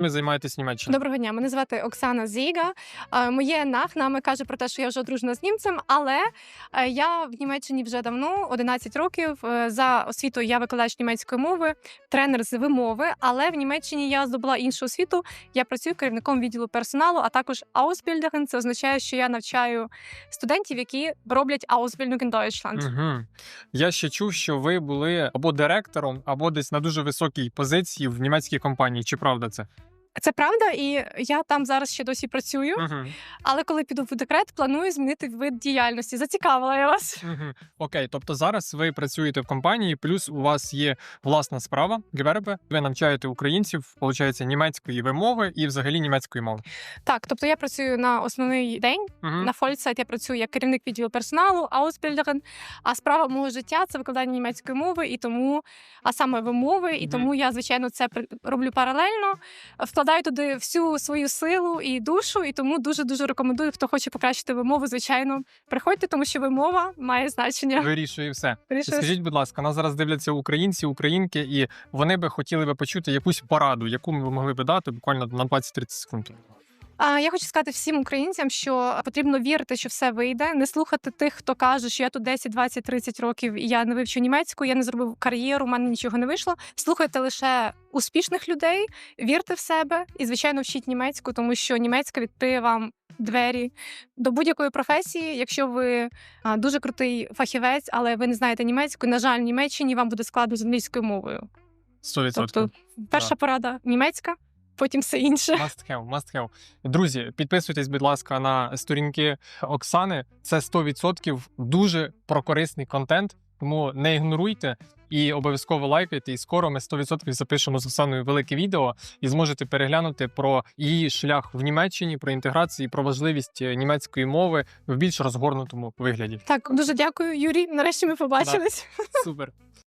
Ви займаєтесь Німеччиною? Доброго дня, мене звати Оксана Зіга. Моє нах нами каже про те, що я вже одружена з німцем, але е, я в Німеччині вже давно, 11 років. Е, За освітою я викладач німецької мови, тренер з вимови. Але в Німеччині я здобула іншу освіту. Я працюю керівником відділу персоналу, а також Ausbilderin. Це означає, що я навчаю студентів, які роблять Ausbildung in Deutschland. Угу. Я ще чув, що ви були або директором, або десь на дуже високій позиції в німецькій компанії. Чи правда це? Це правда, і я там зараз ще досі працюю. Угу. Але коли піду в декрет, планую змінити вид діяльності. Зацікавила я вас. Угу. Окей, тобто зараз ви працюєте в компанії, плюс у вас є власна справа Гвербе. Ви навчаєте українців, виходить, німецької вимови і взагалі німецької мови. Так, тобто я працюю на основний день. Угу. На Фольцайт я працюю як керівник відділу персоналу, Ausbilderin, а справа мого життя це викладання німецької мови, і тому, а саме вимови, і тому я, звичайно, це роблю паралельно, вкладаю туди всю свою силу і душу, і тому дуже дуже рекомендую, хто хоче покращити вимову, звичайно, приходьте, тому що вимова має значення. Вирішує все. Вирішує. Скажіть, будь ласка, нас зараз дивляться українці, українки, і вони би хотіли би почути якусь пораду, яку ми могли би дати буквально на 20-30 секунд. А я хочу сказати всім українцям, що потрібно вірити, що все вийде, не слухати тих, хто каже, що я тут 10, 20, 30 років і я не вивчу німецьку, я не зробив кар'єру, у мене нічого не вийшло. Слухайте лише успішних людей, вірте в себе і, звичайно, вчіть німецьку, тому що німецька відкриє вам двері до будь-якої професії. Якщо ви дуже крутий фахівець, але ви не знаєте німецьку, на жаль, в Німеччині вам буде складно з англійською мовою. 100%. Тобто, перша порада німецька, потім все інше. Must have, must have. Друзі, підписуйтесь, будь ласка, на сторінки Оксани. Це 100% дуже прокорисний контент, тому не ігноруйте і обов'язково лайкайте. І скоро ми 100% запишемо з Оксаною велике відео і зможете переглянути про її шлях в Німеччині, про інтеграцію, про важливість е, німецької мови в більш розгорнутому вигляді. Так, дуже дякую, Юрій. Нарешті ми побачились. Супер.